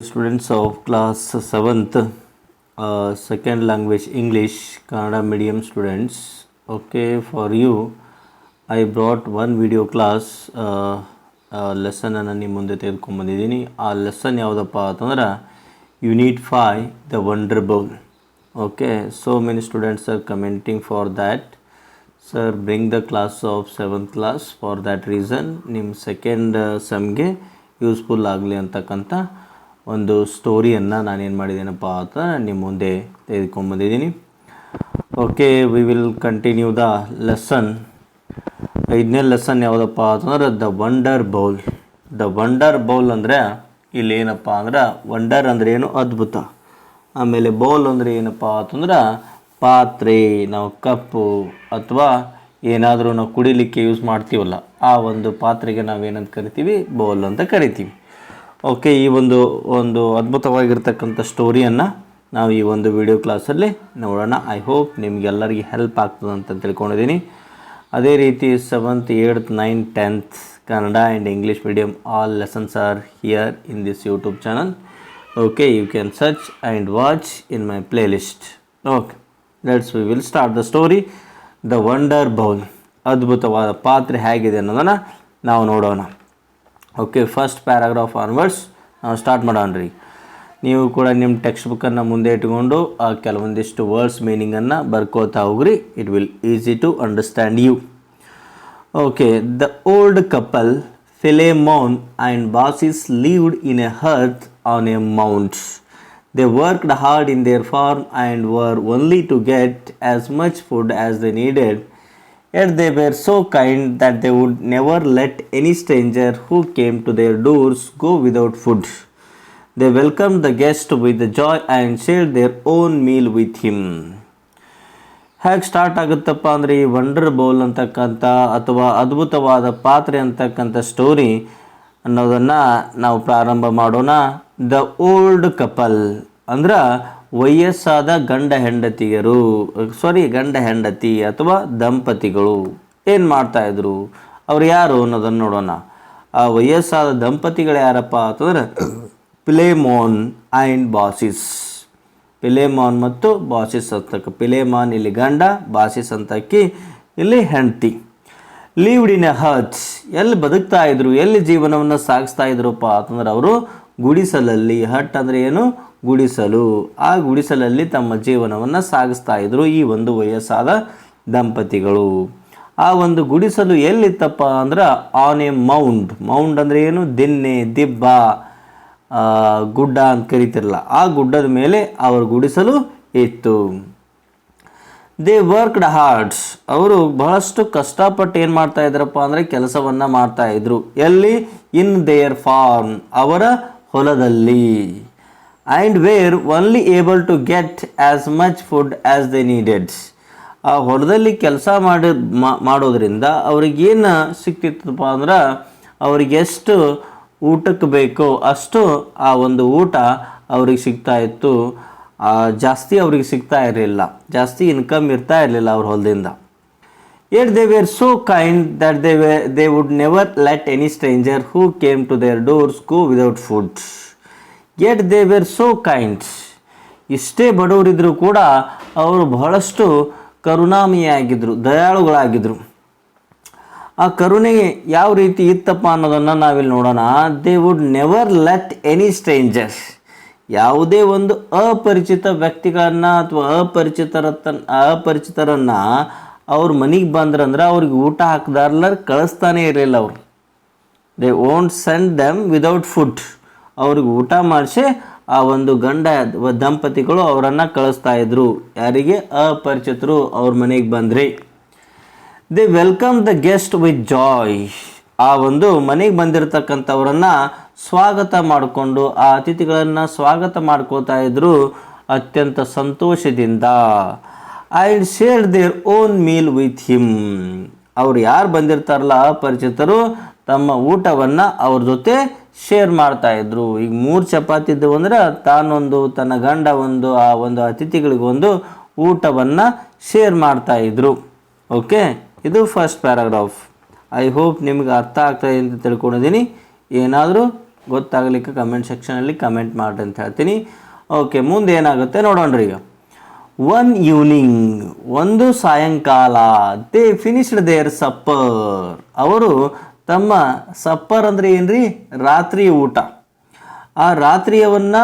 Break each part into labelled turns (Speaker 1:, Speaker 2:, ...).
Speaker 1: students of class 7th uh, second language english kannada medium students. Okay for you i brought one video class uh, lesson ಅನ್ನು ನಿಮ್ಮ ಮುಂದೆ ತೆಗೆದುಕೊಂಡ್ಬಂದಿದ್ದೀನಿ ಆ lesson ಯಾವುದಪ್ಪ ಅಂತಂದ್ರೆ unit five the wonder bowl okay so many students are commenting for that sir bring the class of seventh class for that reason ನಿಮ್ಮ second ಸೆಮ್ಗೆ useful ಆಗಲಿ ಅಂತಕ್ಕಂಥ ಒಂದು ಸ್ಟೋರಿಯನ್ನು ನಾನೇನು ಮಾಡಿದ್ದೀನಪ್ಪ ಅಂತ ನಿಮ್ಮ ಮುಂದೆ ತೆಗೆದುಕೊಂಡ್ಬಂದಿದ್ದೀನಿ okay we will continue the lesson ಐದನೇ ಲೆಸನ್ ಯಾವುದಪ್ಪ ಅಂತಂದ್ರೆ the wonder bowl the wonder bowl ಅಂದರೆ ಇಲ್ಲಿ ಏನಪ್ಪ ಅಂದ್ರೆ ವಂಡರ್ ಅಂದರೆ ಏನು? ಅದ್ಭುತ. ಆಮೇಲೆ ಬೌಲ್ ಅಂದರೆ ಏನಪ್ಪ ಅಂತಂದ್ರೆ, ಪಾತ್ರೆ, ನಾವು ಕಪ್ಪು ಅಥವಾ ಏನಾದರೂ ನಾವು ಕುಡಿಲಿಕ್ಕೆ ಯೂಸ್ ಮಾಡ್ತೀವಲ್ಲ, ಆ ಒಂದು ಪಾತ್ರೆಗೆ ನಾವೇನಂತ ಕರಿತೀವಿ? ಬೌಲ್ ಅಂತ ಕರಿತೀವಿ. ಓಕೆ ಈ ಒಂದು ಒಂದು ಅದ್ಭುತವಾಗಿರ್ತಕ್ಕಂಥ ಸ್ಟೋರಿಯನ್ನು ನಾವು ಈ ಒಂದು ವಿಡಿಯೋ ಕ್ಲಾಸಲ್ಲಿ ನೋಡೋಣ. ಐ ಹೋಪ್ ನಿಮಗೆಲ್ಲರಿಗೆ ಹೆಲ್ಪ್ ಆಗ್ತದೆ ಅಂತ ತಿಳ್ಕೊಂಡಿದ್ದೀನಿ. ಅದೇ ರೀತಿ seventh eighth nine tenth Kannada and English medium all lessons are here in this YouTube channel okay you can search and watch in my playlist okay let's we will start the story the wonder bowl ಅದ್ಭುತವಾದ ಪಾತ್ರೆ ಹೇಗಿದೆ ಅನ್ನೋದನ್ನು ನಾವು ನೋಡೋಣ. Okay first paragraph onwards ನಾವು start ಮಾಡೋಣ ರೀ. ನೀವು ಕೂಡ ನಿಮ್ಮ ಟೆಕ್ಸ್ಟ್ ಬುಕ್ಕನ್ನು ಮುಂದೆ ಇಟ್ಕೊಂಡು, ಆ ಕೆಲವೊಂದಿಷ್ಟು ವರ್ಡ್ಸ್ ಮೀನಿಂಗನ್ನು ಬರ್ಕೋತಾ ಹೋಗ್ರಿ. It will easy to understand you okay the old couple Philemon and Baucis lived in a hut on a mounts they worked hard in their farm and were only to get as much food as they needed Yet they were so kind that they would never let any stranger who came to their doors go without food. They welcomed the guest with joy and shared their own meal with him. ಹೇಗೆ start ಆಗುತ್ತಪ್ಪ ಅಂದರೆ ಈ wonder bowl ಅಂತಕ್ಕಂಥ ಅಥವಾ ಅದ್ಭುತವಾದ ಪಾತ್ರೆ ಅಂತಕ್ಕಂಥ story ಅನ್ನೋದನ್ನು ನಾವು ಪ್ರಾರಂಭ ಮಾಡೋಣ ದ ಓಲ್ಡ್ ಕಪಲ್ ಅಂದ್ರೆ ವಯಸ್ಸಾದ ಗಂಡ ಹೆಂಡತಿಯರು ಸಾರಿ ಗಂಡ ಹೆಂಡತಿ ಅಥವಾ ದಂಪತಿಗಳು ಏನು ಮಾಡ್ತಾಯಿದ್ರು ಅವ್ರು ಯಾರು ಅನ್ನೋದನ್ನು ನೋಡೋಣ. ಆ ವಯಸ್ಸಾದ ದಂಪತಿಗಳು ಯಾರಪ್ಪ ಅಂತಂದ್ರೆ ಪಿಲೇಮೋನ್ ಆ್ಯಂಡ್ ಬಾಸಿಸ್. ಪಿಲೇಮಾನ್ ಮತ್ತು ಬಾಸಿಸ್ ಅಂತಕ್ಕ. ಪಿಲೇಮಾನ್ ಇಲ್ಲಿ ಗಂಡ, ಬಾಸಿಸ್ ಅಂತಕ್ಕಿ ಇಲ್ಲಿ ಹೆಂಡತಿ. ಲೀವ್ಡ್ ಇನ್ ಎ ಹಚ್ ಎಲ್ಲಿ ಬದುಕ್ತಾ ಇದ್ರು, ಎಲ್ಲಿ ಜೀವನವನ್ನು ಸಾಗಿಸ್ತಾ ಇದ್ರಪ್ಪ ಅಂತಂದ್ರೆ ಅವರು ಗುಡಿಸಲಲ್ಲಿ, ಹಟ್ ಅಂದರೆ ಏನು? ಗುಡಿಸಲು. ಆ ಗುಡಿಸಲಲ್ಲಿ ತಮ್ಮ ಜೀವನವನ್ನು ಸಾಗಿಸ್ತಾ ಇದ್ರು ಈ ಒಂದು ವಯಸ್ಸಾದ ದಂಪತಿಗಳು. ಆ ಒಂದು ಗುಡಿಸಲು ಎಲ್ಲಿತ್ತಪ್ಪ ಅಂದ್ರೆ ಆನ್ ಎ ಮೌಂಟ್ ಮೌಂಟ್ ಅಂದರೆ ಏನು? ದಿನ್ನೆ ದಿಬ್ಬ ಗುಡ್ಡ ಅಂತ ಕರಿತಿರಲ್ಲ. ಆ ಗುಡ್ಡದ ಮೇಲೆ ಅವರ ಗುಡಿಸಲು ಇತ್ತು. ದೇ ವರ್ಕ್ಡ್ ಹಾರ್ಡ್ಸ್ ಅವರು ಬಹಳಷ್ಟು ಕಷ್ಟಪಟ್ಟು ಏನು ಮಾಡ್ತಾ ಇದ್ರಪ್ಪ ಅಂದರೆ ಕೆಲಸವನ್ನು ಮಾಡ್ತಾ ಇದ್ರು. ಎಲ್ಲಿ? ಇನ್ ದೇರ್ ಫಾರ್ಮ್ ಅವರ ಹೊಲದಲ್ಲಿ. And were only able to get as much food as they needed ಆ ಹೊಲದಲ್ಲಿ ಕೆಲಸ ಮಾಡಿ ಮಾಡೋದರಿಂದ ಅವ್ರಿಗೇನು ಸಿಕ್ತಿತ್ತಪ್ಪ ಅಂದ್ರೆ ಅವ್ರಿಗೆ ಎಷ್ಟು ಊಟಕ್ಕೆ ಬೇಕೋ ಅಷ್ಟು ಆ ಒಂದು ಊಟ ಅವ್ರಿಗೆ ಸಿಗ್ತಾ ಇತ್ತು. ಜಾಸ್ತಿ ಅವ್ರಿಗೆ ಸಿಗ್ತಾ ಇರಲಿಲ್ಲ. ಜಾಸ್ತಿ ಇನ್ಕಮ್ ಇರ್ತಾ ಇರಲಿಲ್ಲ ಅವ್ರ ಹೊಲದಿಂದ. Yet they were so kind that they were, they would never let any stranger who came to their doors go without food. Yet they were so kind. ಇಷ್ಟೇ ಬಡವರಿದ್ರು ಕೂಡ ಅವರು ಬಹಳಷ್ಟು ಕರುಣಾಮಯಿಯಾಗಿದ್ದರು ದಯಾಳುಗಳಾಗಿದ್ದರು ಆ ಕರುಣೆ ಯಾವ ರೀತಿ ಇತ್ತಪ್ಪ ಅನ್ನೋದನ್ನು ನಾವಿಲ್ಲಿ ನೋಡೋಣ they would never let any strangers ಯಾವುದೇ ಒಂದು ಅಪರಿಚಿತ ವ್ಯಕ್ತಿಗಳನ್ನು ಅಥವಾ ಅಪರಿಚಿತರ ಅಪರಿಚಿತರನ್ನ ಅವ್ರ ಮನೆಗೆ ಬಂದ್ರಂದ್ರೆ ಅವ್ರಿಗೆ ಊಟ ಹಾಕ್ದಾರ್ಲಾರ ಕಳಿಸ್ತಾನೆ ಇರಲಿಲ್ಲ ಅವರು. They won't send them without food ಅವ್ರಿಗೆ ಊಟ ಮಾಡಿಸಿ ಆ ಒಂದು ಗಂಡ ದಂಪತಿಗಳು ಅವರನ್ನು ಕಳಿಸ್ತಾ ಇದ್ರು. ಯಾರಿಗೆ? ಅಪರಿಚಿತರು ಅವ್ರ ಮನೆಗೆ ಬಂದ್ರಿ. They welcome the guest with joy ಆ ಒಂದು ಮನೆಗೆ ಬಂದಿರತಕ್ಕಂಥವ್ರನ್ನು ಸ್ವಾಗತ ಮಾಡಿಕೊಂಡು ಆ ಅತಿಥಿಗಳನ್ನು ಸ್ವಾಗತ ಮಾಡ್ಕೋತಾ ಇದ್ರು ಅತ್ಯಂತ ಸಂತೋಷದಿಂದ. And share their own meal with him ಅವ್ರು ಯಾರು ಬಂದಿರ್ತಾರಲ್ಲ ಅಪರಿಚಿತರು ತಮ್ಮ ಊಟವನ್ನು ಅವ್ರ ಜೊತೆ ಶೇರ್ ಮಾಡ್ತಾ ಇದ್ರು. ಈಗ ಮೂರು ಚಪಾತಿ ಇದ್ದವು ಅಂದ್ರೆ ತಾನೊಂದು, ತನ್ನ ಗಂಡ ಒಂದು, ಆ ಒಂದು ಅತಿಥಿಗಳಿಗೊಂದು ಊಟವನ್ನು ಶೇರ್ ಮಾಡ್ತಾ ಇದ್ರು. ಓಕೆ ಇದು ಫಸ್ಟ್ ಪ್ಯಾರಾಗ್ರಾಫ್ ಐ ಹೋಪ್ ನಿಮ್ಗೆ ಅರ್ಥ ಆಗ್ತದೆ ಅಂತ ತಿಳ್ಕೊಂಡಿದ್ದೀನಿ. ಏನಾದರೂ ಗೊತ್ತಾಗಲಿಕ್ಕೆ ಕಮೆಂಟ್ ಸೆಕ್ಷನಲ್ಲಿ ಕಮೆಂಟ್ ಮಾಡಿ ಅಂತ ಹೇಳ್ತೀನಿ. ಓಕೆ ಮುಂದೆ ಏನಾಗುತ್ತೆ ನೋಡೋಣ್ರಿ ಈಗ. ಒನ್ ಈವ್ನಿಂಗ್ ಒಂದು ಸಾಯಂಕಾಲ ದೇ ಫಿನಿಶ್ಡ್ ದೇರ್ ಸಪ್ಪರ್ ಅವರು ತಮ್ಮ ಸಪ್ಪರ್ ಅಂದರೆ ಏನ್ರಿ? ರಾತ್ರಿ ಊಟ. ಆ ರಾತ್ರಿಯವನ್ನ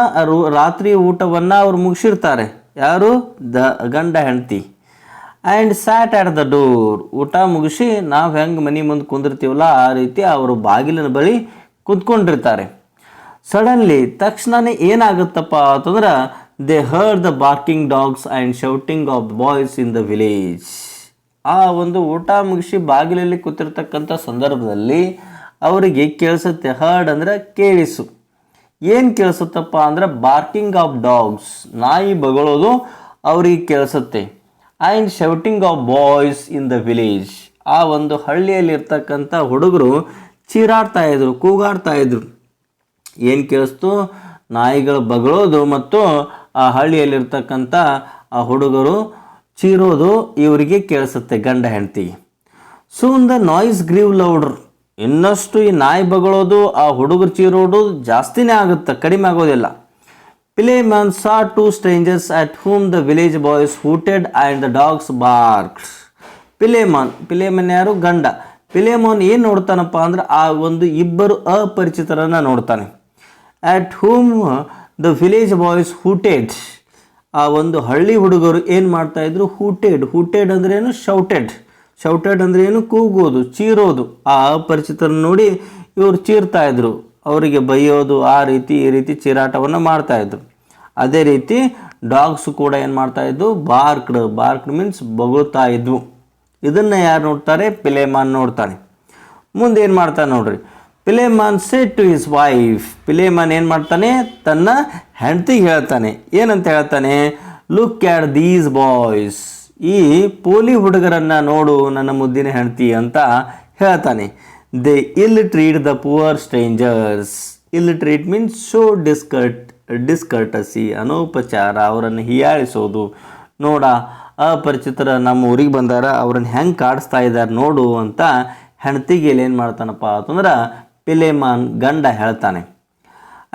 Speaker 1: ರಾತ್ರಿ ಊಟವನ್ನು ಅವರು ಮುಗಿಸಿರ್ತಾರೆ. ಯಾರು? ದ ಗಂಡ ಹೆಂಡತಿ. And sat at the door ಊಟ ಮುಗಿಸಿ, ನಾವು ಹೆಂಗೆ ಮನೆ ಮುಂದೆ ಕುಂದಿರ್ತೀವಲ್ಲ, ಆ ರೀತಿ ಅವರು ಬಾಗಿಲಿನ ಬಳಿ ಕುತ್ಕೊಂಡಿರ್ತಾರೆ. ಸಡನ್ಲಿ ತಕ್ಷಣನೇ ಏನಾಗುತ್ತಪ್ಪ ಅಂತಂದ್ರೆ they heard the barking dogs and shouting of boys in the village ಆ ಒಂದು ಊಟ ಮುಗಿಸಿ ಬಾಗಿಲಲ್ಲಿ ಕೂತಿರ್ತಕ್ಕಂಥ ಸಂದರ್ಭದಲ್ಲಿ ಅವರಿಗೆ ಕೇಳಿಸುತ್ತೆ ಹರ್ಡ್ ಅಂದರೆ ಕೇಳಿಸು. ಏನು ಕೇಳಿಸುತ್ತಪ್ಪ ಅಂದರೆ ಬಾರ್ಕಿಂಗ್ ಆಫ್ ಡಾಗ್ಸ್ ನಾಯಿ ಬಗಳೋದು ಅವರಿಗೆ ಕೇಳಿಸುತ್ತೆ. And shouting of boys in the village ಆ ಒಂದು ಹಳ್ಳಿಯಲ್ಲಿರ್ತಕ್ಕಂಥ ಹುಡುಗರು ಚೀರಾಡ್ತಾ ಇದ್ರು, ಕೂಗಾಡ್ತಾ ಇದ್ರು. ಏನು ಕೇಳಿಸ್ತು? ನಾಯಿಗಳು ಬಗಳೋದು ಮತ್ತು ಆ ಹಳ್ಳಿಯಲ್ಲಿರ್ತಕ್ಕಂಥ ಆ ಹುಡುಗರು ಚೀರೋದು ಇವರಿಗೆ ಕೇಳಿಸುತ್ತೆ ಗಂಡ ಹೆಂಡತಿಗೆ soon the noise grew louder ಇನ್ನಷ್ಟು ಈ ನಾಯಿ ಬಗಳೋದು ಆ ಹುಡುಗರು ಚೀರೋದು ಜಾಸ್ತಿನೇ ಆಗುತ್ತೆ, ಕಡಿಮೆ ಆಗೋದಿಲ್ಲ. Philemon saw two strangers at whom the village boys hooted and the dogs barks Philemon Philemon ಯಾರು? ಗಂಡ. ಪಿಲೇಮಾನ್ ಏನು ನೋಡ್ತಾನಪ್ಪ ಅಂದ್ರೆ, ಆ ಒಂದು ಇಬ್ಬರು ಅಪರಿಚಿತರನ್ನು ನೋಡ್ತಾನೆ. At whom the village boys hooted ಆ ಒಂದು ಹಳ್ಳಿ ಹುಡುಗರು ಏನು ಮಾಡ್ತಾಯಿದ್ರು ಹೂಟೆಡ್ ಹೂಟೆಡ್ ಏನು? ಶೌಟೆಡ್ ಶೌಟೆಡ್ ಅಂದ್ರೆ ಏನು? ಕೂಗೋದು, ಚೀರೋದು. ಆ ಅಪರಿಚಿತರನ್ನು ನೋಡಿ ಇವರು ಚೀರ್ತಾ ಇದ್ರು. ಅವರಿಗೆ ಬೈಯೋದು, ಆ ರೀತಿ, ಈ ರೀತಿ ಚೀರಾಟವನ್ನು ಮಾಡ್ತಾಯಿದ್ರು ಅದೇ ರೀತಿ ಡಾಗ್ಸ್ ಕೂಡ ಏನು ಮಾಡ್ತಾಯಿದ್ವು ಬಾರ್ಕ್ಡ್ ಬಾರ್ಕ್ಡ್ ಮೀನ್ಸ್ ಬೊಗಳ್ತಾ ಇದ್ವು. ಇದನ್ನು ಯಾರು ನೋಡ್ತಾರೆ? ಪಿಲೇಮಾನ್ ನೋಡ್ತಾನೆ. ಮುಂದೆ ಏನು ಮಾಡ್ತಾನೆ ನೋಡ್ರಿ? Philemon said to his wife Philemon ಏನು ಮಾಡ್ತಾನೆ? ತನ್ನ ಹೆಂಡತಿಗೆ ಹೇಳ್ತಾನೆ. ಏನಂತ ಹೇಳ್ತಾನೆ? ಲುಕ್ ಆ್ಯಟ್ ದೀಸ್ ಬಾಯ್ಸ್ ಈ ಪೋಲಿ ಹುಡುಗರನ್ನು ನೋಡು, ನನ್ನ ಮುದ್ದಿನ ಹೆಂಡತಿ ಅಂತ ಹೇಳ್ತಾನೆ. They ill treat the poor strangers ill treat means show discourt discourtesy ಅನೌಪಚಾರ, ಅವರನ್ನು ಹೀಯಾಳಿಸೋದು. ನೋಡ, ಅಪರಿಚಿತರ ನಮ್ಮ ಊರಿಗೆ ಬಂದಾರ, ಅವ್ರನ್ನ ಹೆಂಗೆ ಕಾಡಿಸ್ತಾ ಇದ್ದಾರೆ ನೋಡು ಅಂತ ಹೆಂಡತಿಗೆ ಏನು ಮಾಡ್ತಾನಪ್ಪ ಅಂತಂದ್ರೆ ಪಿಲೇಮಾನ್ ಗಂಡ ಹೇಳ್ತಾನೆ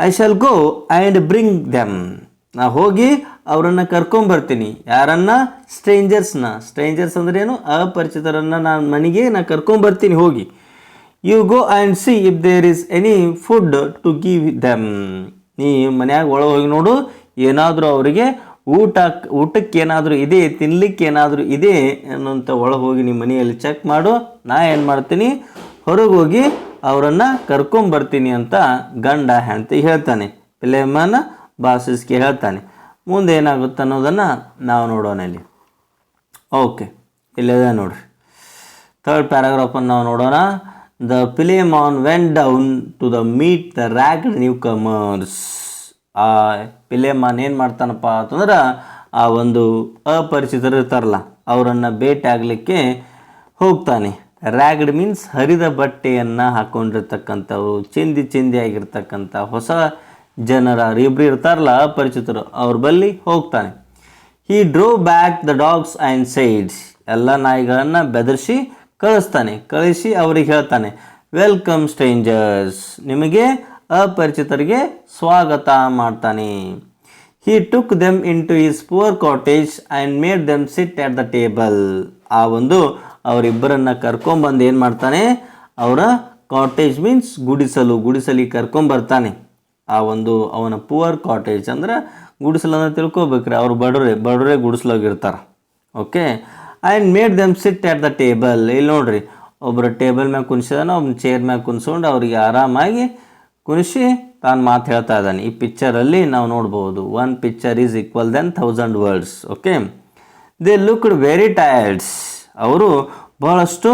Speaker 1: I shall go and bring them ನಾ ಹೋಗಿ ಅವರನ್ನು ಕರ್ಕೊಂಬರ್ತೀನಿ. ಯಾರನ್ನ? ಸ್ಟ್ರೇಂಜರ್ಸ್ನ ಸ್ಟ್ರೇಂಜರ್ಸ್ ಅಂದ್ರೆ ಏನು ಅಪರಿಚಿತರನ್ನು ನಾನು ಮನೆಗೆ ನಾ ಕರ್ಕೊಂಬರ್ತೀನಿ ಹೋಗಿ. You go and see if there is any food to give them ನೀ ಮನ್ಯಾಗ ಒಳಗೆ ಹೋಗಿ ನೋಡು, ಏನಾದರೂ ಅವರಿಗೆ ಊಟ ಊಟಕ್ಕೆ ಏನಾದರೂ ಇದೆ ತಿನ್ಲಿಕ್ಕೆ ಏನಾದರೂ ಇದೆ ಅನ್ನೋಂಥ ಒಳಗೆ ಹೋಗಿ ನಿಮ್ಮ ಮನೆಯಲ್ಲಿ ಚೆಕ್ ಮಾಡು. ನಾ ಏನು ಮಾಡ್ತೀನಿ? ಹೊರಗೆ ಹೋಗಿ ಅವರನ್ನು ಕರ್ಕೊಂಬರ್ತೀನಿ ಅಂತ ಗಂಡ ಹೆಂಡತಿ ಹೇಳ್ತಾನೆ. ಪಿಲೇಮನ ಬಾಸಿಸ್ಗೆ ಹೇಳ್ತಾನೆ. ಮುಂದೆ ಏನಾಗುತ್ತೆ ಅನ್ನೋದನ್ನು ನಾವು ನೋಡೋಣ ಇಲ್ಲಿ. ಓಕೆ ಇಲ್ಲದೆ ನೋಡ್ರಿ. ಥರ್ಡ್ ಪ್ಯಾರಾಗ್ರಾಫನ್ನು ನಾವು ನೋಡೋಣ. The Philemon went down to the meet the ragged newcomers ಆ ಪಿಲೇಮಾನ್ ಏನು ಮಾಡ್ತಾನಪ್ಪ ಅಂತಂದ್ರೆ ಆ ಒಂದು ಅಪರಿಚಿತರು ಇರ್ತಾರಲ್ಲ, ಅವರನ್ನು ಭೇಟಿ ಆಗಲಿಕ್ಕೆ ಹೋಗ್ತಾನೆ. ರ್ಯಾಗ್ಡ್ ಮೀನ್ಸ್ ಹರಿದ ಬಟ್ಟೆಯನ್ನು ಹಾಕ್ಕೊಂಡಿರ್ತಕ್ಕಂಥವ್ರು ಚಿಂದಿ ಚಿಂದಿ ಆಗಿರ್ತಕ್ಕಂಥ ಹೊಸ ಜನರ ಇಬ್ಬರು ಇರ್ತಾರಲ್ಲ ಅಪರಿಚಿತರು ಅವ್ರ ಬಲ್ಲಿ ಹೋಗ್ತಾನೆ. ಈ drove back the dogs and said ಎಲ್ಲ ನಾಯಿಗಳನ್ನು ಬೆದರಿಸಿ ಕಳಿಸ್ತಾನೆ, ಕಳಿಸಿ ಅವ್ರಿಗೆ ಹೇಳ್ತಾನೆ ವೆಲ್ಕಮ್ ಸ್ಟ್ರೇಂಜರ್ಸ್ ನಿಮಗೆ ಅಪರಿಚಿತರಿಗೆ ಸ್ವಾಗತ ಮಾಡ್ತಾನೆ. He took them into his poor cottage and made them sit at the table ಆ ಒಂದು ಅವರಿಬ್ಬರನ್ನು ಕರ್ಕೊಂಬಂದು ಏನು ಮಾಡ್ತಾನೆ? ಅವರ ಕಾಟೇಜ್ ಮೀನ್ಸ್ ಗುಡಿಸಲು ಗುಡಿಸಲಿಗೆ ಕರ್ಕೊಂಬರ್ತಾನೆ. ಆ ಒಂದು ಅವನ ಪುವರ್ ಕಾಟೇಜ್ ಅಂದ್ರೆ ಗುಡಿಸಲು ಅಂದ್ರೆ ತಿಳ್ಕೊಬೇಕ್ರಿ, ಅವ್ರು ಬಡವ್ರೆ ಬಡವ್ರೆ ಗುಡಿಸ್ಲಾಗಿರ್ತಾರೆ. Okay and made them sit at the table ಇಲ್ಲಿ ನೋಡ್ರಿ ಒಬ್ಬರು ಟೇಬಲ್ ಮ್ಯಾಗ ಕುಣಿಸಿದಾನೆ ಒಬ್ಬನ ಚೇರ್ ಮ್ಯಾಗ ಕುಣಿಸ್ಕೊಂಡು ಅವರಿಗೆ ಆರಾಮಾಗಿ ಕುಣಿಸಿ ತಾನು ಮಾತು ಹೇಳ್ತಾ ಇದ್ದಾನೆ. ಈ ಪಿಕ್ಚರಲ್ಲಿ ನಾವು ನೋಡ್ಬೋದು one picture is equal then thousand words okay they looked very tired ಅವರು ಬಹಳಷ್ಟು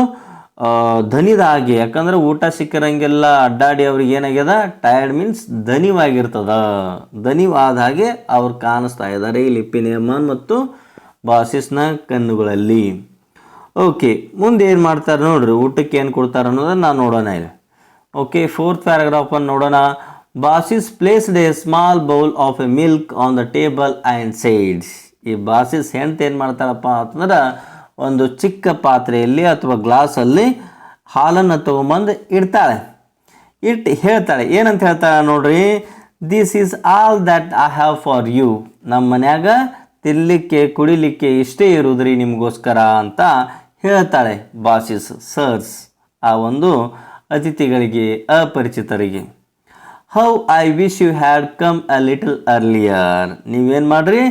Speaker 1: ಧನಿದಾಗಿ, ಯಾಕಂದ್ರೆ ಊಟ ಸಿಕ್ಕಿರಂಗೆಲ್ಲ ಅಡ್ಡಾಡಿ ಅವ್ರಿಗೆ ಏನಾಗ್ಯದ? Tired means ಧನಿವಾಗಿರ್ತದ. ಧನಿವಾದ ಹಾಗೆ ಅವ್ರು ಕಾಣಿಸ್ತಾ ಇದ್ದಾರೆ ಲಿಪಿ ಪಿನೇಮನ್ ಮತ್ತು ಬಾಸಿಸ್ನ ಕಣ್ಣುಗಳಲ್ಲಿ. ಓಕೆ ಮುಂದೆ ಏನು ಮಾಡ್ತಾರೆ ನೋಡ್ರಿ, ಊಟಕ್ಕೆ ಏನು ಕೊಡ್ತಾರೆ ಅನ್ನೋದನ್ನ ನಾವು ನೋಡೋಣ ಇಲ್ಲಿ ಓಕೆ ಫೋರ್ತ್ ಪ್ಯಾರಾಗ್ರಾಫನ್ನು ನೋಡೋಣ. Baucis placed a small bowl of a milk on the table and said ಈ ಬಾಸಿಸ್ ಹೆಂಡ್ತಿ ಏನು ಮಾಡ್ತಾರಪ್ಪ ಅಂತಂದ್ರೆ ಒಂದು ಚಿಕ್ಕ ಪಾತ್ರೆಯಲ್ಲಿ ಅಥವಾ ಗ್ಲಾಸಲ್ಲಿ ಹಾಲನ್ನು ತೊಗೊಂಬಂದು ಇಡ್ತಾಳೆ. ಇಟ್ಟು ಹೇಳ್ತಾಳೆ, ಏನಂತ ಹೇಳ್ತಾಳೆ ನೋಡ್ರಿ? This is all that I have for you ನಮ್ಮ ಮನ್ಯಾಗ ತಿನ್ನಲಿಕ್ಕೆ ಕುಡಿಲಿಕ್ಕೆ ಇಷ್ಟೇ ಇರುದ್ರಿ ನಿಮಗೋಸ್ಕರ ಅಂತ ಹೇಳ್ತಾಳೆ ಬಾಸಿಸ್, ಸರ್ಸ್, ಆ ಒಂದು ಅತಿಥಿಗಳಿಗೆ, ಅಪರಿಚಿತರಿಗೆ. How I wish you had come a little earlier ನೀವೇನು ಮಾಡ್ರಿ?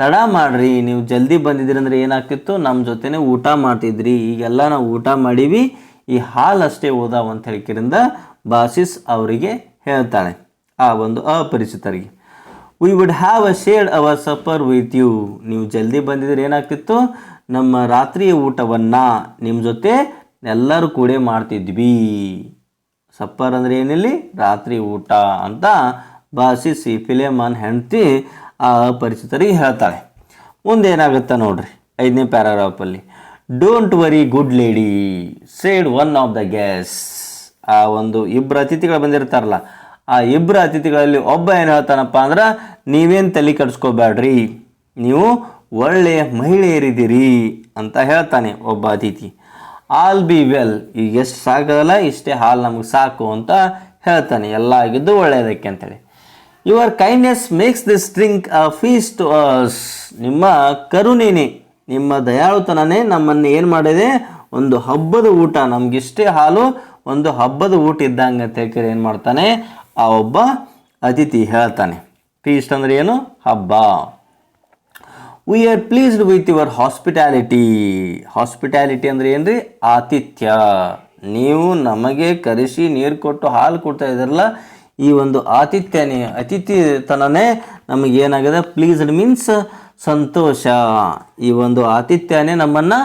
Speaker 1: ತಡ ಮಾಡ್ರಿ, ನೀವು ಜಲ್ದಿ ಬಂದಿದ್ರಿ ಅಂದ್ರೆ ಏನಾಗ್ತಿತ್ತು? ನಮ್ಮ ಜೊತೆನೆ ಊಟ ಮಾಡ್ತಿದ್ರಿ, ಈಗೆಲ್ಲ ನಾವು ಊಟ ಮಾಡೀವಿ. ಈ ಹಾಲು ಅಷ್ಟೇ ಓದಾವ ಅಂತ ಹೇಳಿಕಿರಿಂದ ಬಾಸಿಸ್ ಅವರಿಗೆ ಹೇಳ್ತಾಳೆ ಆ ಒಂದು ಅಪರಿಚಿತರಿಗೆ. We would have a shared our supper with you ನೀವು ಜಲ್ದಿ ಬಂದಿದ್ರೆ ಏನಾಗ್ತಿತ್ತು? ನಮ್ಮ ರಾತ್ರಿಯ ಊಟವನ್ನು ನಿಮ್ಮ ಜೊತೆ ಎಲ್ಲರೂ ಕೂಡ ಮಾಡ್ತಿದ್ವಿ. ಸಪ್ಪರ್ ಅಂದ್ರೆ ಏನಿಲ್ಲಿ? ರಾತ್ರಿ ಊಟ. ಅಂತ ಬಾಸಿಸಿ ಫಿಲೇಮನ್ ಹೆಂಡತಿ ಆ ಅಪರಿಚಿತರಿಗೆ ಹೇಳ್ತಾಳೆ. ಮುಂದೇನಾಗುತ್ತೆ ನೋಡ್ರಿ, ಐದನೇ ಪ್ಯಾರಾಗ್ರಾಫಲ್ಲಿ. Don't worry good lady said one of the guests ಆ ಒಂದು ಇಬ್ಬರು ಅತಿಥಿಗಳು ಬಂದಿರ್ತಾರಲ್ಲ, ಆ ಇಬ್ಬರು ಅತಿಥಿಗಳಲ್ಲಿ ಒಬ್ಬ ಏನು ಹೇಳ್ತಾನಪ್ಪ ಅಂದ್ರೆ, ನೀವೇನು ತಲೆ ಕಟ್ಸ್ಕೋಬೇಡ್ರಿ ನೀವು ಒಳ್ಳೆಯ ಮಹಿಳೆಯರಿದ್ದೀರಿ, ಅಂತ ಹೇಳ್ತಾನೆ ಒಬ್ಬ ಅತಿಥಿ. ಆಲ್ ಬಿ ವೆಲ್ ಈಗ ಎಷ್ಟು ಸಾಕಲ್ಲ, ಇಷ್ಟೇ ಹಾಲು ನಮಗೆ ಸಾಕು, ಅಂತ ಹೇಳ್ತಾನೆ. ಎಲ್ಲ ಆಗಿದ್ದು ಒಳ್ಳೆಯದಕ್ಕೆ ಅಂತೇಳಿ. Your kindness makes this drink a feast to us ನಿಮ್ಮ ಕರುಣೆನೆ, ನಿಮ್ಮ ದಯಾಳುತನನೇ ನಮ್ಮನ್ನು ಏನು ಮಾಡಿದೆ? ಒಂದು ಹಬ್ಬದ ಊಟ. ನಮಗಿಷ್ಟೇ ಹಾಲು, ಒಂದು ಹಬ್ಬದ ಊಟ ಇದ್ದಂಗೆ ಅಂತ ಹೇಳ್ಕರೆ ಏನು ಮಾಡ್ತಾನೆ? ಆ ಒಬ್ಬ ಅತಿಥಿ ಹೇಳ್ತಾನೆ. ಫೀಸ್ಟ್ ಅಂದರೆ ಏನು? ಹಬ್ಬ. We are pleased with your hospitality hospitality ಅಂದ್ರೆ ರೀ ಆತಿಥ್ಯ. ನೀವು ನಮಗೆ ಕರೆಸಿ ನೀರು ಕೊಟ್ಟು ಹಾಲು ಕೊಡ್ತಾ ಇದ್ದಾರಲ್ಲ ಈ ಒಂದು ಆತಿಥ್ಯನೇ, ಅತಿಥಿತನನೇ ನಮಗೆ ಏನಾಗಿದೆ? ಪ್ಲೀಸ್ಡ್ ಮೀನ್ಸ್ ಸಂತೋಷ. ಈ ಒಂದು ಆತಿಥ್ಯನೇ ನಮ್ಮನ್ನು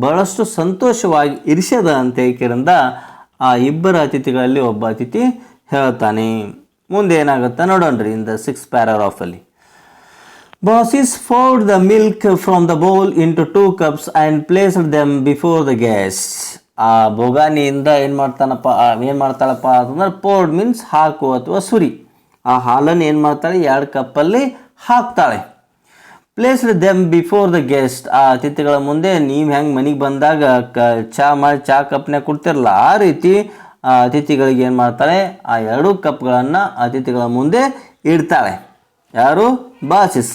Speaker 1: ಬಹಳಷ್ಟು ಸಂತೋಷವಾಗಿ ಇರಿಸದ ಅಂತ ಏಕೆಂದ ಆ ಇಬ್ಬರ ಅತಿಥಿಗಳಲ್ಲಿ ಒಬ್ಬ ಅತಿಥಿ ಹೇಳ್ತಾನೆ. ಮುಂದೆ ಏನಾಗುತ್ತೆ ನೋಡೋಣ್ರಿ in the six ಪ್ಯಾರಾಗ್ರಾಫಲ್ಲಿ Baucis poured the milk from the bowl into two cups and placed them before the guests. ಆ ಬೊಗಾನಿಯಿಂದ ಏನು ಮಾಡ್ತಾನಪ್ಪ ಏನು ಮಾಡ್ತಾಳಪ್ಪ ಅಂತಂದ್ರೆ ಪೋರ್ಡ್ ಮೀನ್ಸ್ ಹಾಕು ಅಥವಾ ಸುರಿ. ಆ ಹಾಲನ್ನು ಏನು ಮಾಡ್ತಾಳೆ? ಎರಡು ಕಪ್ಪಲ್ಲಿ ಹಾಕ್ತಾಳೆ. Placed them before the guest ಆ ಅತಿಥಿಗಳ ಮುಂದೆ ನೀವು ಹೆಂಗೆ ಮನೆಗೆ ಬಂದಾಗ ಕ, ಚಾ ಮಾಡಿ ಚಹಾ ಕಪ್ನೇ ಕೊಡ್ತಿರಲ್ಲ ಆ ರೀತಿ, ಆ ಅತಿಥಿಗಳಿಗೆ ಏನು ಮಾಡ್ತಾಳೆ? ಆ ಎರಡು ಕಪ್ಗಳನ್ನು ಅತಿಥಿಗಳ ಮುಂದೆ ಇಡ್ತಾಳೆ. ಯಾರು? Baucis.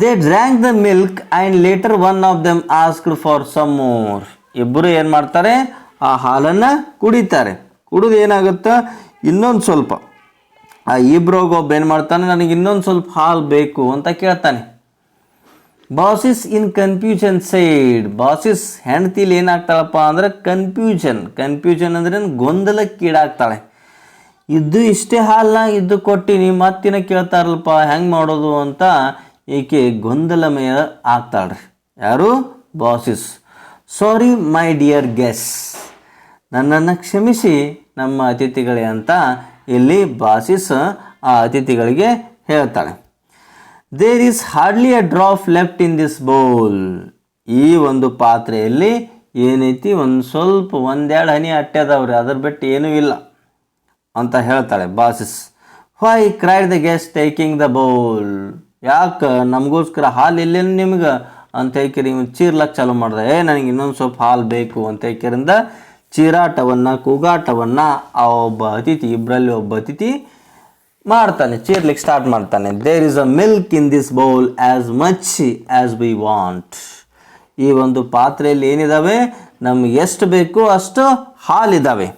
Speaker 1: They drank the milk and later one of them asked for some more ಇಬ್ಬರು ಏನು ಮಾಡ್ತಾರೆ? ಆ ಹಾಲನ್ನು ಕುಡಿತಾರೆ. ಕುಡಿದು ಏನಾಗುತ್ತೆ? ಇನ್ನೊಂದು ಸ್ವಲ್ಪ. ಆ ಇಬ್ರೋಗ ಒಬ್ಬ ಏನು ಮಾಡ್ತಾನೆ? ನನಗೆ ಇನ್ನೊಂದು ಸ್ವಲ್ಪ ಹಾಲು ಬೇಕು ಅಂತ ಕೇಳ್ತಾನೆ. ಬಾಸಿಸ್ ಇನ್ ಕನ್ಫ್ಯೂಷನ್ ಸೈಡ್ ಬಾಸಿಸ್ ಹೆಂಡ್ತಿಲಿ ಏನಾಗ್ತಾಳಪ್ಪ ಅಂದ್ರೆ ಕನ್ಫ್ಯೂಷನ್ ಕನ್ಫ್ಯೂಷನ್ ಅಂದ್ರೆ ಗೊಂದಲಕ್ಕೀಡಾಗ್ತಾಳೆ. ಇದ್ದು ಇಷ್ಟೇ ಹಾಲನ್ನ ಇದ್ದು ಕೊಟ್ಟಿನಿ ಮತ್ತಿನ ಕೇಳ್ತಾರಲ್ಪ? ಹೆಂಗೆ ಮಾಡೋದು? ಅಂತ ಈಕೆ ಗೊಂದಲಮಯ ಆಗ್ತಾಳ್ರಿ. ಯಾರು? ಬಾಸಿಸ್ ಸಾರಿ ಮೈ ಡಿಯರ್ ಗೆಸ್ ನನ್ನನ್ನು ಕ್ಷಮಿಸಿ, ನಮ್ಮ ಅತಿಥಿಗಳೇ ಅಂತ ಇಲ್ಲಿ ಬಾಸಿಸ್, ಆ ಅತಿಥಿಗಳಿಗೆ ಹೇಳ್ತಾಳೆ there is hardly a drop left in this bowl ಈ ಒಂದು ಪಾತ್ರೆಯಲ್ಲಿ ಏನೈತಿ? ಒಂದು ಸ್ವಲ್ಪ, ಒಂದೆರಡು ಹನಿ ಅಟ್ಟೆ ಅದ್ರ ಬಿಟ್ಟು ಏನೂ ಇಲ್ಲ ಅಂತ ಹೇಳ್ತಾಳೆ Baucis. Why cried the guest taking the bowl ಯಾಕೆ? ನಮಗೋಸ್ಕರ ಹಾಲು ಇಲ್ಲೇನು ನಿಮ್ಗೆ? ಅಂತ ಹೇಳ್ಕಿರಿ, ಇವ್ನು ಚೀರ್ಲಕ್ಕೆ ಚಾಲು ಮಾಡ್ದೆ. ಏ, ನನಗೆ ಇನ್ನೊಂದು ಸ್ವಲ್ಪ ಹಾಲು ಬೇಕು ಅಂತ ಹೇಳ್ಕಿರಿಂದ ಚೀರಾಟವನ್ನು, ಕೂಗಾಟವನ್ನು ಆ ಒಬ್ಬ ಅತಿಥಿ ಇಬ್ಬರಲ್ಲಿ ಒಬ್ಬ ಅತಿಥಿ ಮಾಡ್ತಾನೆ ಚೀರ್ಲಿಕ್ಕೆ ಸ್ಟಾರ್ಟ್ ಮಾಡ್ತಾನೆ. There is a milk in this bowl as much as we want ಈ ಒಂದು ಪಾತ್ರೆಯಲ್ಲಿ ಏನಿದಾವೆ? ನಮ್ಗೆ ಎಷ್ಟು ಬೇಕೋ ಅಷ್ಟು ಹಾಲಿದ್ದಾವೆ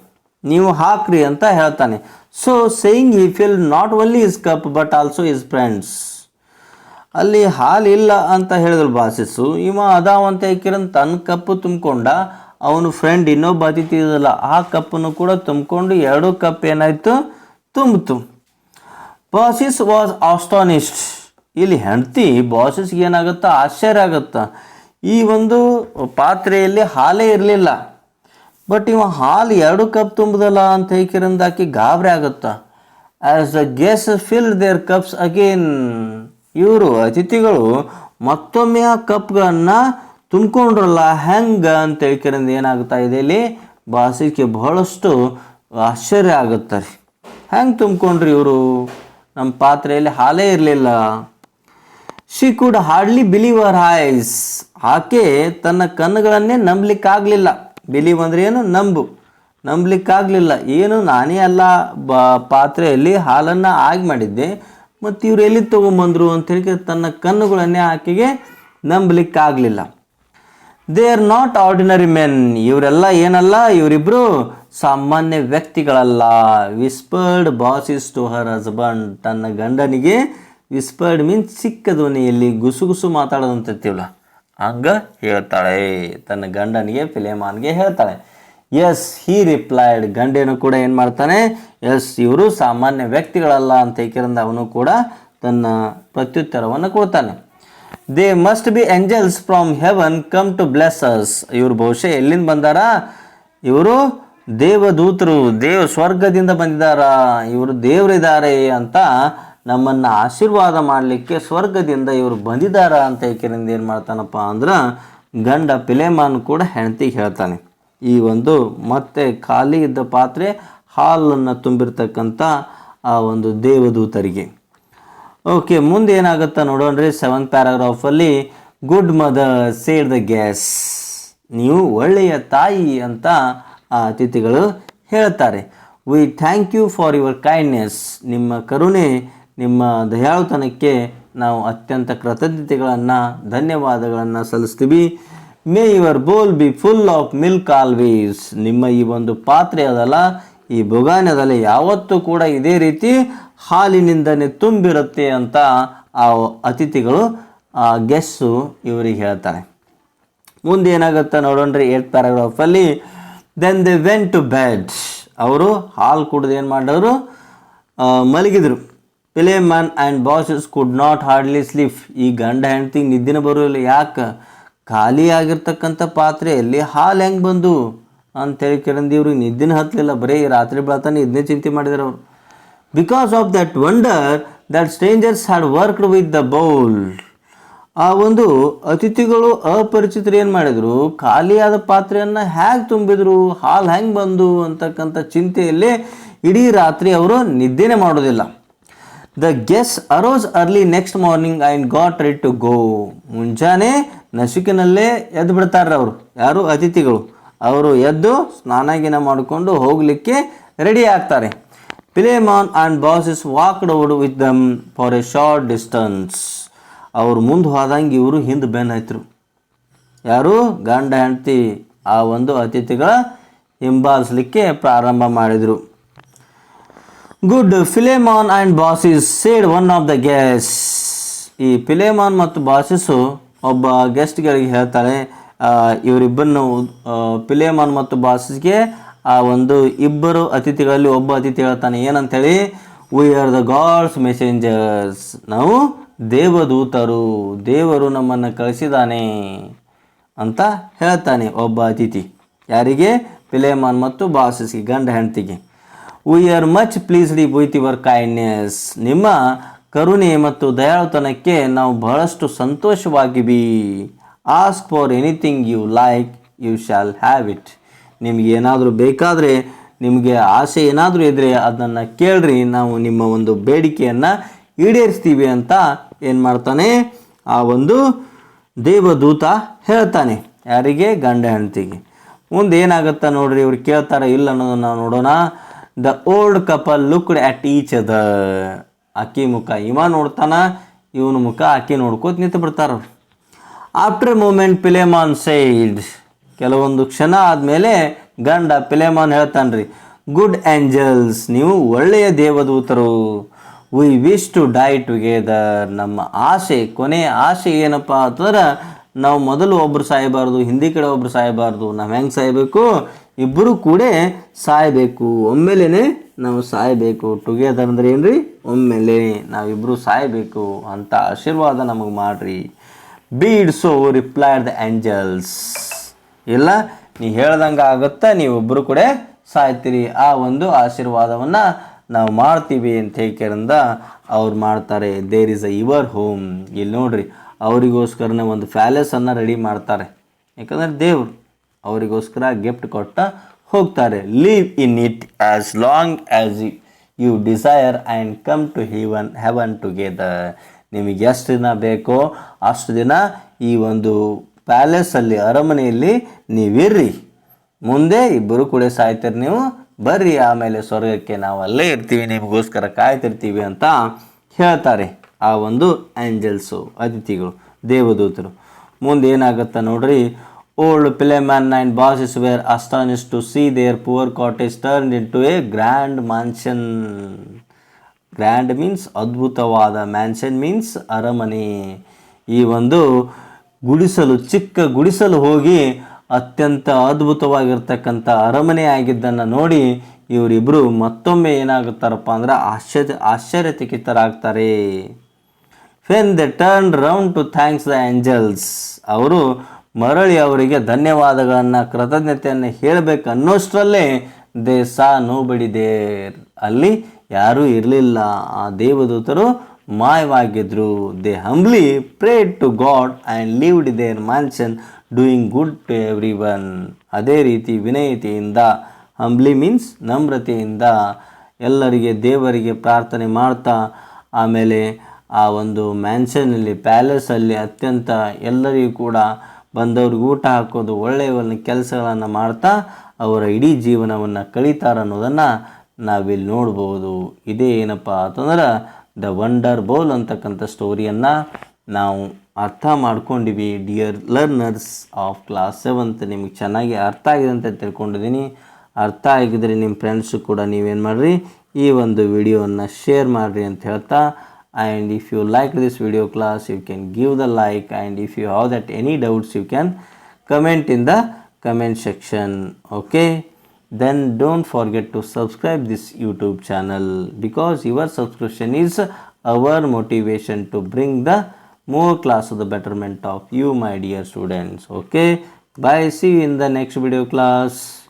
Speaker 1: ನೀವು ಹಾಕ್ರಿ ಅಂತ ಹೇಳ್ತಾನೆ. So saying he fill not only his cup but also his friend's ಅಲ್ಲಿ ಹಾಲು ಇಲ್ಲ ಅಂತ ಹೇಳಿದ್ರು ಬಾಸಿಸ್ಸು ಇವ ಅದಾವಂತ ಹೇಳ್ಕಿರಂತ ತನ್ನ ಕಪ್ಪು ತುಂಬಿಕೊಂಡ. ಅವನು ಫ್ರೆಂಡ್ ಇನ್ನೊಬ್ಬ ಅತಿಥಿ ಇದಲ್ಲ ಆ ಕಪ್ಪನ್ನು ಕೂಡ ತುಂಬಿಕೊಂಡು ಎರಡು ಕಪ್ ಏನಾಯಿತು? ತುಂಬಿತು. ಬಾಸಿಸ್ ವಾಸ್ ಆಸ್ಟಾನಿಸ್ಟ್ ಇಲ್ಲಿ ಹೆಂಡ್ತಿ ಬಾಸಿಸ್ಗೆ ಏನಾಗುತ್ತಾ? ಆಶ್ಚರ್ಯ ಆಗುತ್ತಾ? ಈ ಒಂದು ಪಾತ್ರೆಯಲ್ಲಿ ಹಾಲೇ ಇರಲಿಲ್ಲ. ಬಟ್ ಇವ ಹಾಲು ಎರಡು ಕಪ್ ತುಂಬದಲ್ಲ ಅಂತ ಹೇಳ್ಕಿರಿಂದ ಆಕೆ ಗಾಬರಿ ಆಗುತ್ತಾ? As the guest fill their cups again ಇವರು ಅತಿಥಿಗಳು ಮತ್ತೊಮ್ಮೆ ಆ ಕಪ್ಗಳನ್ನು ತುಂಬಿಕೊಂಡ್ರಲ್ಲ ಹೆಂಗೆ ಅಂತ ಹೇಳ್ಕಿರಿಂದ ಏನಾಗ್ತಾ ಇದೆ ಇಲ್ಲಿ? ಬಾಸಿಗೆ ಬಹಳಷ್ಟು ಆಶ್ಚರ್ಯ ಆಗುತ್ತೆ ರೀ ಹೆಂಗೆ ತುಂಬಿಕೊಂಡ್ರಿ ಇವರು? ನಮ್ಮ ಪಾತ್ರೆಯಲ್ಲಿ ಹಾಲೇ ಇರಲಿಲ್ಲ. She could hardly believe her eyes ಆಕೆ ತನ್ನ ಕಣ್ಣುಗಳನ್ನೇ ನಂಬಲಿಕ್ಕಾಗಲಿಲ್ಲ. ಬಿಲೀವ್ ಅಂದ್ರೆ ಏನು? ನಂಬು. ನಂಬಲಿಕ್ಕಾಗಲಿಲ್ಲ. ಏನು? ನಾನೇ ಅಲ್ಲ. ಬ ಪಾತ್ರೆಯಲ್ಲಿ ಹಾಲನ್ನು ಆಗಿ ಮಾಡಿದ್ದೆ. ಮತ್ತು ಇವ್ರು ಎಲ್ಲಿ ತೊಗೊಂಬಂದರು ಅಂತೇಳಿ ತನ್ನ ಕಣ್ಣುಗಳನ್ನೇ ಆಕೆಗೆ ನಂಬಲಿಕ್ಕಾಗಲಿಲ್ಲ. They are not ordinary men ಇವರೆಲ್ಲ ಏನಲ್ಲ? ಇವರಿಬ್ಬರು ಸಾಮಾನ್ಯ ವ್ಯಕ್ತಿಗಳಲ್ಲ. Whispered Baucis to her husband ತನ್ನ ಗಂಡನಿಗೆ ವಿಸ್ಪರ್ಡ್ ಮೀನ್ಸ್ ಚಿಕ್ಕ ಧ್ವನಿಯಲ್ಲಿ ಗುಸುಗುಸು ಮಾತಾಡೋದಂತೀವಲ್ಲ ಹಂಗ ಹೇಳ್ತಾಳೆ. ತನ್ನ ಗಂಡನಿಗೆ ಫಿಲೇಮಾನ್ಗೆ ಹೇಳ್ತಾಳೆ. ಎಸ್ ಹಿ ರಿಪ್ಲೈಡ್ ಗಂಡೇನು ಕೂಡ ಏನು ಮಾಡ್ತಾನೆ? ಎಸ್ ಇವರು ಸಾಮಾನ್ಯ ವ್ಯಕ್ತಿಗಳಲ್ಲ ಅಂತ ಏಕೆಂದ್ರೆ ಅವನು ಕೂಡ ತನ್ನ ಪ್ರತ್ಯುತ್ತರವನ್ನು ಕೊಡ್ತಾನೆ. They must be angels from heaven come to bless us ಇವರು ಬಹುಶಃ ಎಲ್ಲಿಂದ ಬಂದಾರ? ಇವರು ದೇವದೂತರು, ದೇವ ಸ್ವರ್ಗದಿಂದ ಬಂದಿದ್ದಾರ ಇವರು ದೇವರಿದ್ದಾರೆ ಅಂತ ನಮ್ಮನ್ನು ಆಶೀರ್ವಾದ ಮಾಡಲಿಕ್ಕೆ ಸ್ವರ್ಗದಿಂದ ಇವರು ಬಂದಿದ್ದಾರ ಅಂತ ಏಕೆಂದ ಏನು ಮಾಡ್ತಾನಪ್ಪ ಅಂದ್ರೆ ಗಂಡ ಪಿಲೇಮಾನ್ ಕೂಡ ಹೆಂಡತಿಗೆ ಹೇಳ್ತಾನೆ. ಈ ಒಂದು ಮತ್ತೆ ಖಾಲಿ ಇದ್ದ ಪಾತ್ರೆ, ಹಾಲನ್ನು ತುಂಬಿರ್ತಕ್ಕಂಥ ಆ ಒಂದು ದೇವದೂತರಿಗೆ. ಓಕೆ ಮುಂದೆ ಏನಾಗುತ್ತಾ ನೋಡೋಣ್ರಿ seventh ಪ್ಯಾರಾಗ್ರಾಫಲ್ಲಿ good mother said the guests ನೀವು ಒಳ್ಳೆಯ ತಾಯಿ ಅಂತ ಆ ಅತಿಥಿಗಳು ಹೇಳ್ತಾರೆ. We thank you for your kindness ನಿಮ್ಮ ಕರುಣೆ, ನಿಮ್ಮ ದಯಾಳುತನಕ್ಕೆ ನಾವು ಅತ್ಯಂತ ಕೃತಜ್ಞತೆಗಳನ್ನು, ಧನ್ಯವಾದಗಳನ್ನು ಸಲ್ಲಿಸ್ತೀವಿ. May your bowl be full of milk always ನಿಮ್ಮ ಈ ಒಂದು ಪಾತ್ರೆ ಅದಲ್ಲ, ಈ ಬೊಗಾನದಲ್ಲಿ ಯಾವತ್ತೂ ಕೂಡ ಇದೇ ರೀತಿ ಹಾಲಿನಿಂದನೇ ತುಂಬಿರುತ್ತೆ ಅಂತ ಆ ಅತಿಥಿಗಳು, ಆ ಗೆಸ್ಸು ಇವರಿಗೆ ಹೇಳ್ತಾರೆ. ಮುಂದೆ ಏನಾಗುತ್ತೆ ನೋಡೋಣ್ರಿ eight ಪ್ಯಾರಾಗ್ರಾಫಲ್ಲಿ then they went to bed ಅವರು ಹಾಲು ಕುಡ್ದು ಏನು ಮಾಡೋರು ಮಲಗಿದರು. ಮಲಗಿದ್ರು man and Baucis could not hardly sleep ಈ ಗಂಡ ಹೆಂಡ್ತಿಗೆ ನಿದ್ದಿನ ಬರೋಲ್ಲ ಯಾಕೆ ಖಾಲಿ ಆಗಿರ್ತಕ್ಕಂಥ ಪಾತ್ರೆಯಲ್ಲಿ ಹಾಲು ಹೆಂಗೆ ಬಂದು? ಅಂತೇಳಿ ಕೇಳಿದ ಇವ್ರಿಗೆ ನಿದ್ದಿನ ಹತ್ತಲಿಲ್ಲ ಬರೀ ರಾತ್ರಿ ಬೆಳತಾನೆ ಇದನ್ನೇ ಚಿಂತೆ ಮಾಡಿದ್ರು ಅವರು. Because of that wonder that strangers had worked with the bowl ಆ ಒಂದು ಅತಿಥಿಗಳು ಅಪರಿಚಿತರು ಏನು ಮಾಡಿದ್ರು? ಖಾಲಿಯಾದ ಪಾತ್ರೆಯನ್ನು ಹೇಗೆ ತುಂಬಿದ್ರು? ಹಾಲು ಹೆಂಗೆ ಬಂದು? ಅಂತಕ್ಕಂಥ ಚಿಂತೆಯಲ್ಲಿ ಇಡೀ ರಾತ್ರಿ ಅವರು ನಿದ್ದೆನೇ ಮಾಡೋದಿಲ್ಲ the guests arose early next morning I got ready to go ಮುಂಜಾನೆ ನಸುಕಿನಲ್ಲೇ ಎದ್ದು ಬಿಡ್ತಾರೆ ಅವರು. ಯಾರು ಅತಿಥಿಗಳು. ಅವರು ಎದ್ದು ಸ್ನಾನ ಗಿನ ಮಾಡಿಕೊಂಡು ಹೋಗಲಿಕ್ಕೆ ರೆಡಿ ಆಗ್ತಾರೆ. Philemon and Baucis walked out with them for a short distance ಅವ್ರು ಮುಂದೆ ಹೋದಂಗೆ ಇವರು ಹಿಂದೆ ಬೆನ್ ಹಾಯ್ತರು ಯಾರು? ಗಂಡ, ಹೆಂಡತಿ ಆ ಒಂದು ಅತಿಥಿಗಳ ಹಿಂಬಾಲಿಸಲಿಕ್ಕೆ ಪ್ರಾರಂಭ ಮಾಡಿದರು. Good Philemon and Baucis said one of the guests ಈ ಫಿಲೇಮಾನ್ ಮತ್ತು ಬಾಸಿಸು ಒಬ್ಬ ಗೆಸ್ಟ್ಗಳಿಗೆ ಹೇಳ್ತಾಳೆ ಇವರಿಬ್ಬರನ್ನು ಪಿಲೇಮಾನ್ ಮತ್ತು ಬಾಸಿಸ್ಗೆ, ಆ, ಒಂದು ಇಬ್ಬರು ಅತಿಥಿಗಳಲ್ಲಿ ಒಬ್ಬ ಅತಿಥಿ ಹೇಳ್ತಾನೆ, ಏನಂತೇಳಿ? We are the God's messengers ನಾವು ದೇವದೂತರು. ದೇವರು ನಮ್ಮನ್ನು ಕಳಿಸಿದಾನೆ ಅಂತ ಹೇಳ್ತಾನೆ ಒಬ್ಬ ಅತಿಥಿ. ಯಾರಿಗೆ? ಪಿಲೇಮಾನ್ ಮತ್ತು ಬಾಸಿಸ್ಗೆ, ಗಂಡ ಹೆಂಡತಿಗೆ. We are much pleased with your kindness ನಿಮ್ಮ ಕರುಣೆ ಮತ್ತು ದಯಾಳುತನಕ್ಕೆ ನಾವು ಬಹಳಷ್ಟು ಸಂತೋಷವಾಗಿವಿ. Ask for anything you like you shall have it ನಿಮಗೆ ಏನಾದರೂ ಬೇಕಾದರೆ, ನಿಮಗೆ ಆಸೆ ಏನಾದರೂ ಇದ್ದರೆ ಅದನ್ನು ಕೇಳ್ರಿ, ನಾವು ನಿಮ್ಮ ಒಂದು ಬೇಡಿಕೆಯನ್ನು ಈಡೇರಿಸ್ತೀವಿ ಅಂತ ಏನು ಮಾಡ್ತಾನೆ? ಆ ಒಂದು ದೇವದೂತ ಹೇಳ್ತಾನೆ, ಯಾರಿಗೆ? ಗಂಡ ಹೆಂಡತಿಗೆ. ಮುಂದೆ ಏನಾಗುತ್ತಾ ನೋಡ್ರಿ, ಇವ್ರು ಕೇಳ್ತಾರೆ ಇಲ್ಲ ಅನ್ನೋದನ್ನು ನಾವು ನೋಡೋಣ. The old couple looked at each ಅದ ಆಕಿ ಮುಖ ಇವ ನೋಡ್ತಾನ, ಇವನ ಮುಖ ಆಕೆ ನೋಡ್ಕೋತ ನಿಂತು ಬಿಡ್ತಾರ ಆಫ್ಟರ್ ಮೂಮೆಂಟ್ ಪಿಲೇಮಾನ್ ಸೈಡ್ ಕೆಲವೊಂದು ಕ್ಷಣ ಆದಮೇಲೆ ಗಂಡ ಪಿಲೇಮಾನ್ ಹೇಳ್ತಾನ್ರಿ ಗುಡ್ ಆಂಜಲ್ಸ್ ನೀವು ಒಳ್ಳೆಯ ದೇವದೂತರು. We wish to die together ನಮ್ಮ ಆಸೆ, ಕೊನೆ ಆಸೆ ಏನಪ್ಪ ಅಂತಂದ್ರೆ, ನಾವು ಮೊದಲು ಒಬ್ಬರು ಸಾಯಬಾರ್ದು, ಹಿಂದಿ ಕಡೆ ಒಬ್ಬರು ಸಾಯಬಾರ್ದು, ನಾವು ಹೆಂಗೆ ಸಾಯಬೇಕು? ಇಬ್ಬರು ಕೂಡ ಸಾಯಬೇಕು. ಒಮ್ಮೆಲೇ ನಾವು ಸಾಯಬೇಕು. ಟುಗೆದರ್ ಅಂದ್ರೆ ಏನ್ರಿ? ಒಮ್ಮೆಲೆ ನಾವಿಬ್ಬರು ಸಾಯಬೇಕು ಅಂತ ಆಶೀರ್ವಾದ ನಮಗೆ ಮಾಡ್ರಿ. Be it so replied the angels ಇಲ್ಲ, ನೀ ಹೇಳ್ದಂಗೆ ಆಗುತ್ತಾ ನೀವಿಬ್ಬರು ಕೂಡ ಸಾಯ್ತೀರಿ. ಆ ಒಂದು ಆಶೀರ್ವಾದವನ್ನು ನಾವು ಮಾಡ್ತೀವಿ ಅಂತ ಹೇಳ್ಕರಿಂದ ಅವ್ರು ಮಾಡ್ತಾರೆ. There is a your home ಇಲ್ಲಿ ನೋಡ್ರಿ, ಅವರಿಗೋಸ್ಕರನೇ ಒಂದು ಪ್ಯಾಲೇಸನ್ನು ರೆಡಿ ಮಾಡ್ತಾರೆ. ಯಾಕಂದ್ರೆ ದೇವ್ರು ಅವರಿಗೋಸ್ಕರ ಗಿಫ್ಟ್ ಕೊಟ್ಟ ಹೋಗ್ತಾರೆ. Live in it as long as you desire and come to heaven heaven together ನಿಮಗೆ ಎಷ್ಟು ದಿನ ಬೇಕೋ ಅಷ್ಟು ದಿನ ಈ ಒಂದು ಪ್ಯಾಲೇಸಲ್ಲಿ ಅರಮನೆಯಲ್ಲಿ ನೀವಿರ್ರಿ. ಮುಂದೆ ಇಬ್ಬರು ಕೂಡ ಸಾಯ್ತೀರಿ ನೀವು. ಬರ್ರಿ, ಆಮೇಲೆ ಸ್ವರ್ಗಕ್ಕೆ ನಾವು ಅಲ್ಲೇ ಇರ್ತೀವಿ, ನಿಮಗೋಸ್ಕರ ಕಾಯ್ತಿರ್ತೀವಿ ಅಂತ ಹೇಳ್ತಾರೆ ಆ ಒಂದು ಆ್ಯಂಜಲ್ಸು ಅತಿಥಿಗಳು, ದೇವದೂತರು. ಮುಂದೆ ಏನಾಗುತ್ತೆ ನೋಡ್ರಿ old Philemon and bosses were astonished to see their poor cottage into a grand mansion grand means ಅದ್ಭುತವಾದ ಮ್ಯಾನ್ಷನ್ ಮೀನ್ಸ್ ಅರಮನೆ. ಈ ಒಂದು ಗುಡಿಸಲು, ಚಿಕ್ಕ ಗುಡಿಸಲು ಹೋಗಿ ಅತ್ಯಂತ ಅದ್ಭುತವಾಗಿರ್ತಕ್ಕಂಥ ಅರಮನೆ ಆಗಿದ್ದನ್ನು ನೋಡಿ ಇವರಿಬ್ಬರು ಮತ್ತೊಮ್ಮೆ ಏನಾಗುತ್ತಾರಪ್ಪ ಅಂದ್ರೆ ಆಶ್ಚರ್ಯ, ಆಶ್ಚರ್ಯಚಕಿತರಾಗ್ತಾರೆ. When they turn round to thanks the angels ಅವರು ಮರಳಿ ಅವರಿಗೆ ಧನ್ಯವಾದಗಳನ್ನು, ಕೃತಜ್ಞತೆಯನ್ನು ಹೇಳಬೇಕು ಅನ್ನೋಷ್ಟರಲ್ಲೇ ದೇ ಸಾ ನೋ ದೇರ್ ಅಲ್ಲಿ ಯಾರೂ ಇರಲಿಲ್ಲ. ಆ ದೇವದೂತರು ಮಾಯವಾಗಿದ್ದರು they humbly prayed to God and lived their mansion doing good to everyone ಅದೇ ರೀತಿ ವಿನಯತೆಯಿಂದ, ಹಂಬ್ಲಿ ಮೀನ್ಸ್ ನಮ್ರತೆಯಿಂದ ಎಲ್ಲರಿಗೆ ದೇವರಿಗೆ ಪ್ರಾರ್ಥನೆ ಮಾಡ್ತಾ, ಆಮೇಲೆ ಆ ಒಂದು ಮ್ಯಾನ್ಷನಲ್ಲಿ ಪ್ಯಾಲೇಸಲ್ಲಿ ಅತ್ಯಂತ ಎಲ್ಲರಿಗೂ ಕೂಡ ಬಂದವ್ರಿಗೆ ಊಟ ಹಾಕೋದು ಒಳ್ಳೆಯ ಒಂದು ಕೆಲಸಗಳನ್ನು ಮಾಡ್ತಾ ಅವರ ಇಡೀ ಜೀವನವನ್ನು ಕಳೀತಾರೆ ಅನ್ನೋದನ್ನು ನಾವಿಲ್ಲಿ ನೋಡ್ಬೋದು. ಇದೇ ಏನಪ್ಪ ಅಂತಂದ್ರೆ ದ ವಂಡರ್ ಬೌಲ್ ಅಂತಕ್ಕಂಥ ಸ್ಟೋರಿಯನ್ನು ನಾವು ಅರ್ಥ ಮಾಡ್ಕೊಂಡಿವಿ. Dear learners of class seventh ನಿಮಗೆ ಚೆನ್ನಾಗಿ ಅರ್ಥ ಆಗಿದೆ ಅಂತ ತಿಳ್ಕೊಂಡಿದ್ದೀನಿ. ಅರ್ಥ ಆಗಿದ್ರೆ ನಿಮ್ಮ ಫ್ರೆಂಡ್ಸು ಕೂಡ ನೀವೇನು ಮಾಡಿರಿ ಈ ಒಂದು ವಿಡಿಯೋವನ್ನು ಶೇರ್ ಮಾಡಿರಿ ಅಂತ ಹೇಳ್ತಾ and if you like this video class you can give the like. And if you have that any doubts you can comment in the comment section. Okay? Then don't forget to subscribe this youtube channel because your subscription is our motivation to bring the more class of the betterment of you my dear students. Okay? Bye. See you in the next video class.